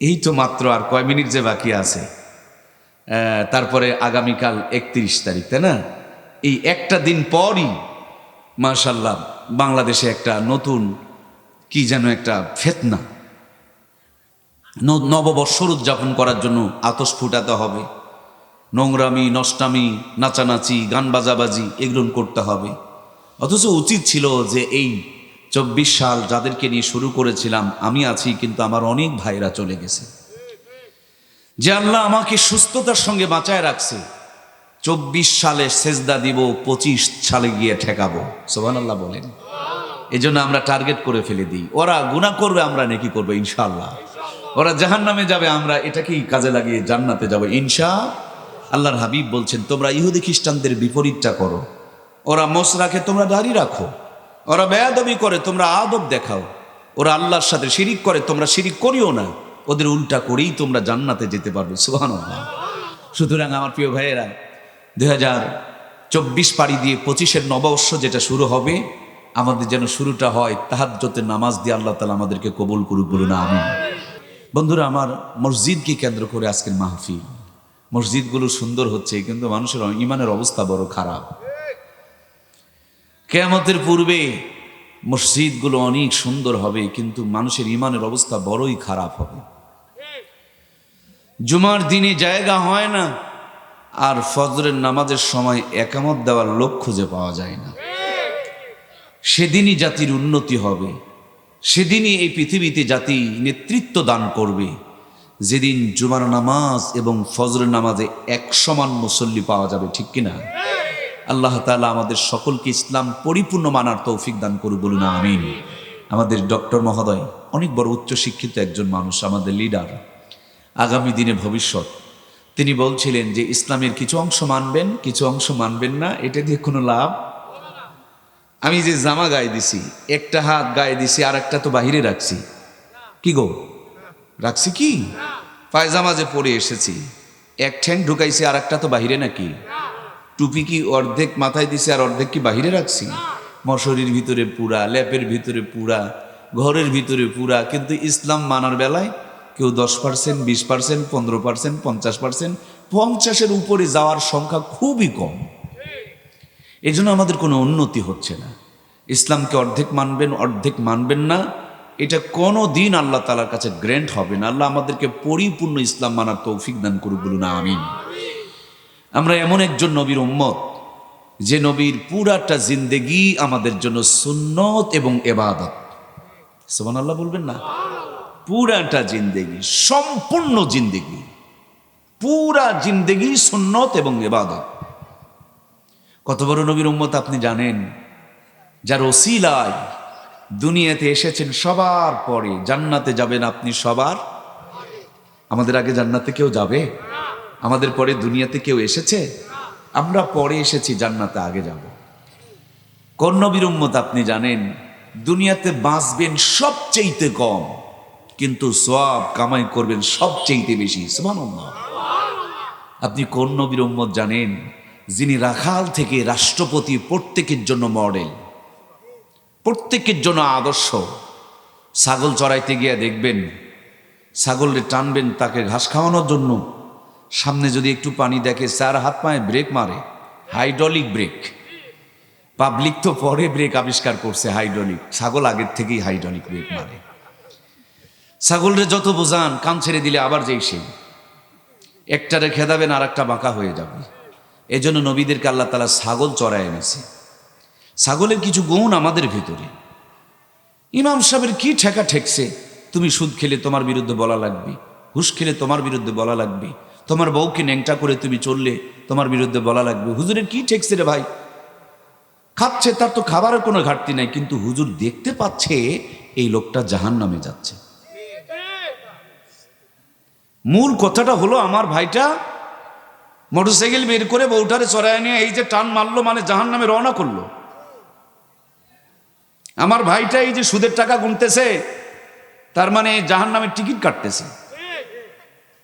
এই তো মাত্র আর কয় মিনিট যে বাকি আছে? তারপরে আগামীকাল একত্রিশ তারিখ, তাই না? এই একটা দিন পরই মাশাল্লাহ বাংলাদেশে একটা নতুন, কি যেন একটা ফেতনা। নববর্ষর উদযাপন করার জন্য আতস ফুটাতে হবে। নোংরামি, নষ্টামি, নাচানাচি, গান বাজাবাজি এগুলো করতে হবে। অথচ উচিত ছিল যে এই চব্বিশ সাল যাদেরকে নিয়ে শুরু করেছিলাম, আমি আছি, কিন্তু আমার অনেক ভাইরা চলে গেছে। যে আল্লাহ আমাকে সুস্থতার সঙ্গে বাঁচায় রাখছে, চব্বিশ সালে সেজদা দিব, পঁচিশ সালে গিয়ে ঠেকাবো। সোহান আল্লাহ বলেন। এই জন্য আমরা টার্গেট করে ফেলে দিই। ওরা গুণা করবে, আমরা নাকি করব, ইনশাআল্লাহ। ওরা জাহান নামে যাবে, আমরা এটাকেই কাজে লাগিয়ে জান্নাতে যাব, ইনশা। আল্লাহর হাবিব বলছেন, তোমরা ইহুদি খ্রিস্টানদের বিপরীতটা করো। ওরা মোস রাখে তোমরা দাড়ি রাখো। ওরা বেয়াদবি করে, তোমরা আদব দেখাও। ওরা আল্লাহর সাথে শিরিক করে, তোমরা শিরিক করিও না। ওদের উল্টা করেই তোমরা জান্নাতে যেতে পারবে সুহান সুতরাং আমার প্রিয় ভাইয়েরা, দুই হাজার চব্বিশ পাড়ি দিয়ে পঁচিশের নববর্ষ যেটা শুরু হবে, আমাদের যেন শুরুটা হয় তাহাজ্জতের নামাজ দিয়ে আল্লাহ তালা আমাদেরকে কবুল করুক বলুন আমি বন্ধুরা, আমার মসজিদকে কেন্দ্র করে আজকের মাহফিল। মসজিদগুলো সুন্দর হচ্ছে, কিন্তু মানুষের ইমানের অবস্থা বড় খারাপ। কেয়ামতের পূর্বে মসজিদগুলো অনেক সুন্দর হবে, কিন্তু মানুষের ইমানের অবস্থা বড়ই খারাপ হবে। জুমার দিনে জায়গা হয় না, আর ফজরের নামাজের সময় একামত দেওয়ার লোক খুঁজে পাওয়া যায় না। সেদিনই জাতির উন্নতি হবে, সেদিনই এই পৃথিবীতে জাতি নেতৃত্ব দান করবে। যেদিন জুমার নামাজ এবং ফজরের নামাজে এক সমান মুসল্লি পাওয়া যাবে, ঠিক কিনা? আল্লাহ তাআলা আমাদের সকলকে ইসলাম পরিপূর্ণ মানার তৌফিক দান করুক বলুন, আমিন। আমাদের ডক্টর মহোদয় অনেক বড় উচ্চশিক্ষিত একজন মানুষ, আমাদের লিডার। আগামী দিনে ভবিষ্যৎ। তিনি বলছিলেন যে, ইসলামের কিছু অংশ মানবেন, কিছু অংশ মানবেন না, এটা দিয়ে কোনো লাভ? আমি যে জামা গায়ে দিছি, একটা হাত গায়ে দিছি আর একটা তো বাহিরে রাখছি। কি গো? রাখছি কি? পায়জামা যে পরে এসেছি। এক ঠ্যাং ঢুকাইছি আর একটা তো বাহিরে নাকি? টুপি কি অর্ধেক মাথায় দিছি আর অর্ধেক কি বাহিরে রাখছি? মশরির ভিতরে পুরা ল্যাপের ভিতরে পুরা ঘরের ভিতরে পুরা কিন্তু ইসলাম মানার বেলায় কেউ দশ পার্সেন্ট বিশ পার্সেন্ট পনেরো পার্সেন্ট পঞ্চাশ পার্সেন্ট পঞ্চাশের উপরে যাওয়ার সংখ্যা খুবই কম। এই জন্য আমাদের কোনো উন্নতি হচ্ছে না। ইসলামকে অর্ধেক মানবেন অর্ধেক মানবেন না। এটা কোনো দিন আল্লাহ তালার কাছে গ্র্যান্ট হবে না। আল্লাহ আমাদেরকে পরিপূর্ণ ইসলাম মানার তৌফিক দান করুক বলুন আমিন। আমরা এমন একজন নবীর উম্মত যে নবীর পুরাটা জিন্দেগি আমাদের জন্য সুন্নত এবং এবাদত। সোমান আল্লাহ বলবেন না? পুরাটা জিন্দেগি, সম্পূর্ণ জিন্দেগি। পুরা জিন্দেগি সুন্নত এবং এবাদত। কত বড় নবীর উম্মত আপনি জানেন? যার ওসিলায় দুনিয়াতে এসেছেন সবার পরে। জান্নাতে যাবেন আপনি সবার আমাদের আগে জান্নাতে কেউ যাবে? আমাদের পরে দুনিয়াতে কেউ এসেছে? আমরা পরে এসেছি, জান্নাতে আগে যাব। কোন নবীর উম্মত আপনি জানেন? দুনিয়াতে বাঁচবেন সবচেয়েতে কম, কিন্তু সব কামাই করবেন সবচেয়েতে বেশি। আপনি কোন নবীর উম্মত জানেন? যিনি রাখাল থেকে রাষ্ট্রপতি প্রত্যেকের জন্য মডেল প্রত্যেকের জন্য আদর্শ। ছাগল চড়াইতে গিয়ে দেখবেন, ছাগলরে টানবেন তাকে ঘাস খাওয়ানোর জন্য। সামনে যদি একটু পানি দেখে চার হাত পায়ে ব্রেক মারে, হাইড্রলিক ব্রেক। পাবলিক তো পরে ব্রেক আবিষ্কার করছে, হাইড্রলিক। ছাগল আগের থেকেই হাইড্রলিক ব্রেক মারে। ছাগলরে যত বোঝান, কান ছেড়ে দিলে আবার যেই সেই একটারে খেদাবেন আর একটা বাঁকা হয়ে যাবে। এজন্য নবীদেরকে আল্লাহ তালা ছাগল চড়ায় এনেছে। ছাগলের কিছু গুণ আমাদের ভিতরে। ইমাম সাহেবের কি ঠেকা ঠেকছে? তুমি সুদ খেলে তোমার বিরুদ্ধে বলা লাগবে হুশ খেলে তোমার বিরুদ্ধে বলা লাগবে। তোমার বউকে ন্যাংটা করে তুমি চললে তোমার বিরুদ্ধে বলা লাগবে। হুজুরের কি ঠেকছে রে ভাই? খাচ্ছে, তার তো খাবারের কোনো ঘাটতি নাই, কিন্তু হুজুর দেখতে পাচ্ছে এই লোকটা জাহান নামে যাচ্ছে। মূল কথাটা হলো আমার ভাইটা মোটরসাইকেল বের করে বউটারে চড়ায় নিয়ে এই যে টান মারলো মানে জাহান নামে রওনা করল। আমার ভাইটা এই যে সুদের টাকা গুনতেছে, তার মানে জাহান নামের টিকিট কাটতেছে।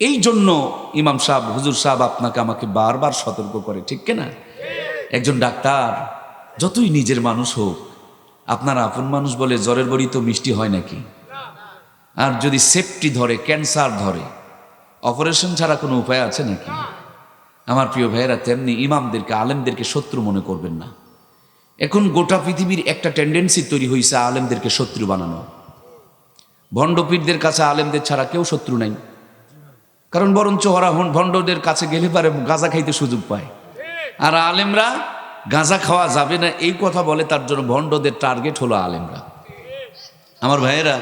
এই জন্য ইমাম সাহেব, হুজুর সাহেব আপনাকে আমাকে বারবার সতর্ক করে, ঠিক কিনা? একজন ডাক্তার, যতই নিজের মানুষ হোক, আপনার আপন মানুষ বলে জ্বরের বড়ি তো মিষ্টি হয় নাকি? আর যদি সেফটি ধরে, ক্যান্সার ধরে, অপারেশন ছাড়া কোনো উপায় আছে নাকি? আমার প্রিয় ভাইয়েরা, তেমনি ইমামদেরকে, আলেমদেরকে শত্রু মনে করবেন না। এখন গোটা পৃথিবীর একটা টেন্ডেন্সি তৈরি হয়েছে আলেমদেরকে শত্রু বানানো। ভণ্ডপীরদের কাছে আলেমদের ছাড়া কেউ শত্রু নাই। কারণ বরঞ্চ ওরা ভণ্ডদের কাছে গেলে পারে গাঁজা খাইতে সুযোগ পায়। আর আলেমরা গাঁজা খাওয়া যাবে না, এই কথা বলে, তার জন্য ভণ্ডদের টার্গেট হলো আলেমরা। আমার ভাইয়েরা,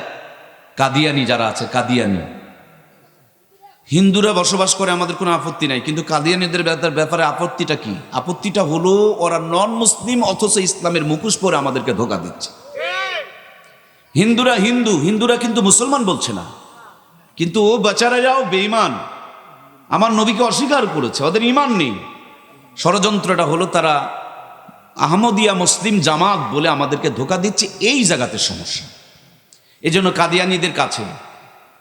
কাদিয়ানি যারা আছে, কাদিয়ানি। হিন্দুরা বসবাস করে, আমাদের কোনো আপত্তি নাই, কিন্তু কাদিয়ানিদের ব্যাপার- ব্যাপারে আপত্তিটা কি? আপত্তিটা হলো, ওরা নন মুসলিম অথচ ইসলামের মুখোশ পরে আমাদেরকে ধোকা দিচ্ছে। হিন্দুরা হিন্দু, হিন্দুরা কিন্তু মুসলমান বলছে না। কিন্তু ও বেচারারাও বেঈমান। আমার নবীকে অস্বীকার করেছে, ওদের ইমান নেই। ষড়যন্ত্রটা হলো তারা আহমদিয়া মুসলিম জামাত বলে আমাদেরকে ধোকা দিচ্ছে এই জায়গাতে সমস্যা। এই জন্য কাদিয়ানিদের কাছে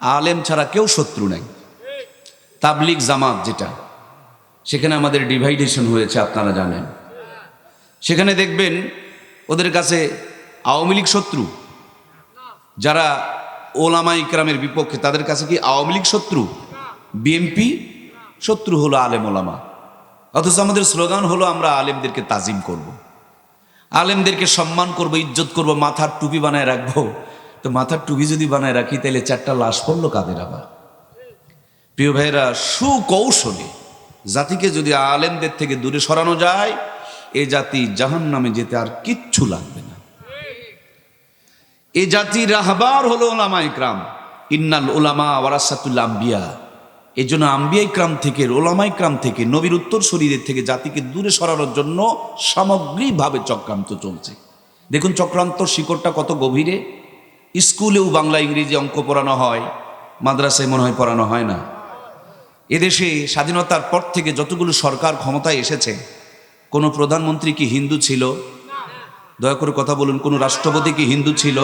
আলেম ছাড়া কেউ শত্রু নাই। তাবলিক জামাত যেটা, সেখানে আমাদের ডিভাইডেশন হয়েছে, আপনারা জানেন। সেখানে দেখবেন ওদের কাছে আওয়ামী লীগ শত্রু, যারা ওলামা ইকরামের বিপক্ষে তাদের কাছে কি আওয়ামী লীগ শত্রু? বিএমপি শত্রু হলো আলেম ওলামা। অথচ আমাদের স্লোগান হলো, আমরা আলেমদেরকে তাজিম করব। আলেমদেরকে সম্মান করব, ইজ্জত করব, মাথার টুপি বানায় রাখব। তো মাথার টুপি যদি বানায় রাখি তাহলে চারটা লাশ পড়ল কাদের আবার? প্রিয় ভাইরা সুকৌশলে জাতিকে যদি আলেমদের থেকে দূরে সরানো যায়, এ জাতি জাহান নামে যেতে আর কিচ্ছু লাগবে না। এ জাতির রাহবার হলো ওলামা ইকরাম। ইন্নাল ওলামা ওয়ারাসাতুল আম্বিয়া। এই জন্য আম্বিয়া ইকরাম থেকে, ওলামা ইকরাম থেকে, নবীর উত্তর শরীরের থেকে জাতিকে দূরে সরানোর জন্য সামগ্রিকভাবে চক্রান্ত চলছে। দেখুন চক্রান্ত শিকড়টা কত গভীরে। স্কুলেও বাংলা ইংরেজি অঙ্ক পড়ানো হয়, মাদ্রাসায় মনে হয় পড়ানো হয় না। এদেশে স্বাধীনতার পর থেকে যতগুলো সরকার ক্ষমতায় এসেছে, কোনো প্রধানমন্ত্রী কি হিন্দু ছিল? দয়া করে কথা বলুন, কোনো রাষ্ট্রপতি কি হিন্দু ছিল?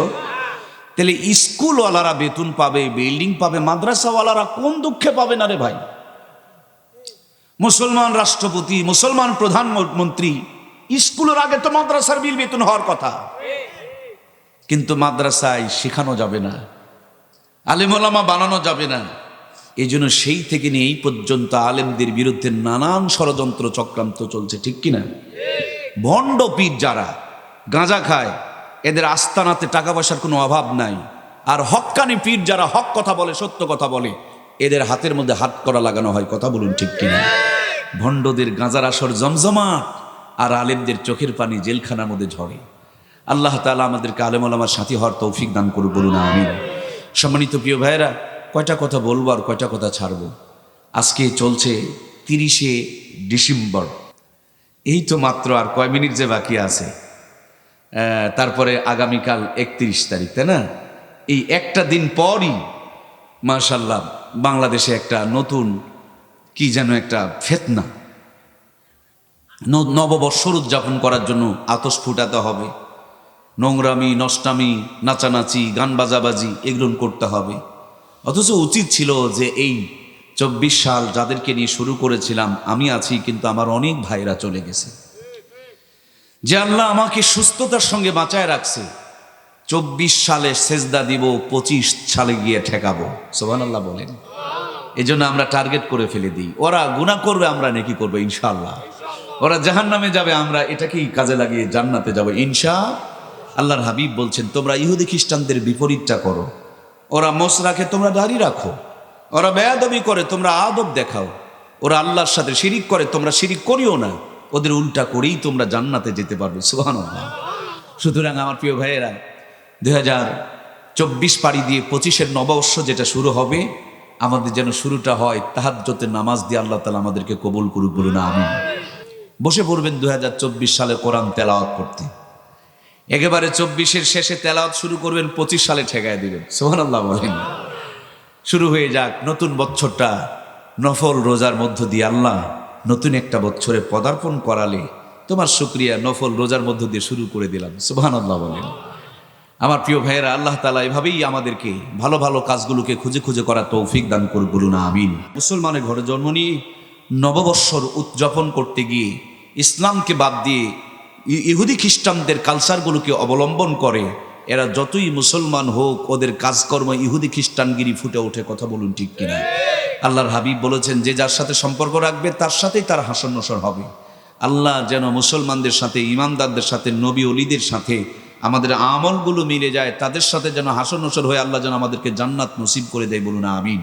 তাহলে স্কুলওয়ালারা বেতন পাবে, বিল্ডিং পাবে, মাদ্রাসাওয়ালারা কোন দুঃখে পাবে না রে ভাই? মুসলমান রাষ্ট্রপতি, মুসলমান প্রধানমন্ত্রী, স্কুলের আগে তো মাদ্রাসার বিল বেতন হওয়ার কথা। কিন্তু মাদ্রাসায় শেখানো যাবে না, আলেমোলামা বানানো যাবে না। এই জন্য সেই থেকে নিয়ে এই পর্যন্ত আলেমদের বিরুদ্ধে নানান ষড়যন্ত্র চক্রান্ত চলছে, ঠিক কিনা? ভণ্ড পীর যারা গাঁজা খায়। এদের আস্তানাতে টাকা পয়সার কোনো অভাব নাই। আর হক্কানি পীর যারা হক কথা বলে, সত্য কথা বলে, এদের হাতের মধ্যে হাত করা লাগানো হয়, কথা বলুন ঠিক কিনা? ভণ্ডদের গাঁজার আসর জমজমাট, আর আলেমদের চোখের পানি জেলখানার মধ্যে ঝরে। আল্লাহ তালা আমাদেরকে আলেম আলামার সাথী হওয়ার তৌফিক দান করুক বলুন আমি সম্মানিত প্রিয় ভাইয়েরা, কয়টা কথা বলব আর কয়টা কথা ছাড়বো? আজকে চলছে তিরিশে ডিসেম্বর। এই তো মাত্র আর কয় মিনিট যে বাকি আছে? তারপরে আগামীকাল একত্রিশ তারিখ, তাই না? এই একটা দিন পরই মার্শাল্লাহ বাংলাদেশে একটা নতুন, কি যেন একটা ফেতনা। নববর্ষর উদযাপন করার জন্য আতস ফুটাতে হবে। নোংরামি, নষ্টামি, নাচানাচি, গান বাজাবাজি এগুলো করতে হবে। অথচ উচিত ছিল যে এই চব্বিশ সাল যাদেরকে নিয়ে শুরু করেছিলাম, আমি আছি, কিন্তু আমার অনেক ভাইরা চলে গেছে। যে আল্লাহ আমাকে সুস্থতার সঙ্গে বাঁচায় রাখছে, চব্বিশ সালে সেজদা দিব, পঁচিশ সালে গিয়ে ঠেকাবো। সোহান আল্লাহ বলেন। এই জন্য আমরা টার্গেট করে ফেলে দিই। ওরা গুণা করবে, আমরা নাকি করব ইনশাল্লাহ ওরা জাহান নামে যাবে, আমরা এটাকেই কাজে লাগিয়ে জান্নাতে যাব, ইনশা। আল্লাহর হাবিব বলছেন, তোমরা ইহুদি খ্রিস্টানদের বিপরীতটা করো। ওরা মোস রাখে তোমরা দাড়ি রাখো। ওরা বেয়াদবি করে, তোমরা আদব দেখাও। ওরা আল্লাহর সাথে শিরিক করে, তোমরা শিরিক করিও না। ওদের উল্টা করেই তোমরা জান্নাতে যেতে পারবে সুহান সুতরাং আমার প্রিয় ভাইয়েরা, দুই হাজার চব্বিশ পাড়ি দিয়ে পঁচিশের নববর্ষ যেটা শুরু হবে, আমাদের যেন শুরুটা হয় তাহাজ্জতের নামাজ দিয়ে আল্লাহ তালা আমাদেরকে কবুল করুক বলুন আমি বসে পড়বেন দু হাজার চব্বিশ সালে কোরআন তেলাওয়াত করতে। একেবারে চব্বিশের শেষে তেলাওয়াত শুরু করবেন, পঁচিশ সালে ঠেকায় দিবেন সোহান আল্লাহ বলেন। শুরু হয়ে যাক নতুন বছরটা, নফল রোজার মধ্য দিয়ে আল্লাহ নতুন একটা বছরে পদার্পণ করালে তোমার শুক্রিয়া, নফল রোজার মধ্য দিয়ে শুরু করে দিলাম। সুবহান আল্লাহ বলেন। আমার প্রিয় ভাইয়েরা, আল্লাহ তালা এভাবেই আমাদেরকে ভালো ভালো কাজগুলোকে খুঁজে খুঁজে করার তৌফিক দান করুক বলুন, আমিন। মুসলমানের ঘরে জন্ম নিয়ে নববৎসর উদযাপন করতে গিয়ে ইসলামকে বাদ দিয়ে ইহুদি খ্রিস্টানদের কালচারগুলোকে অবলম্বন করে, এরা যতই মুসলমান হোক, ওদের কাজকর্ম ইহুদি খ্রিস্টানগিরি ফুটে ওঠে, কথা বলুন ঠিক কিনা? আল্লাহর হাবিব বলেছেন, যে যার সাথে সম্পর্ক রাখবে, তার সাথেই তার হাসন নসর হবে। আল্লাহ যেন মুসলমানদের সাথে, ইমানদারদের সাথে, নবী অলিদের সাথে আমাদের আমলগুলো মিলে যায়, তাদের সাথে যেন হাসন নসর হয়ে আল্লাহ যেন আমাদেরকে জান্নাত নসিব করে দেয় বলুন, আমিন।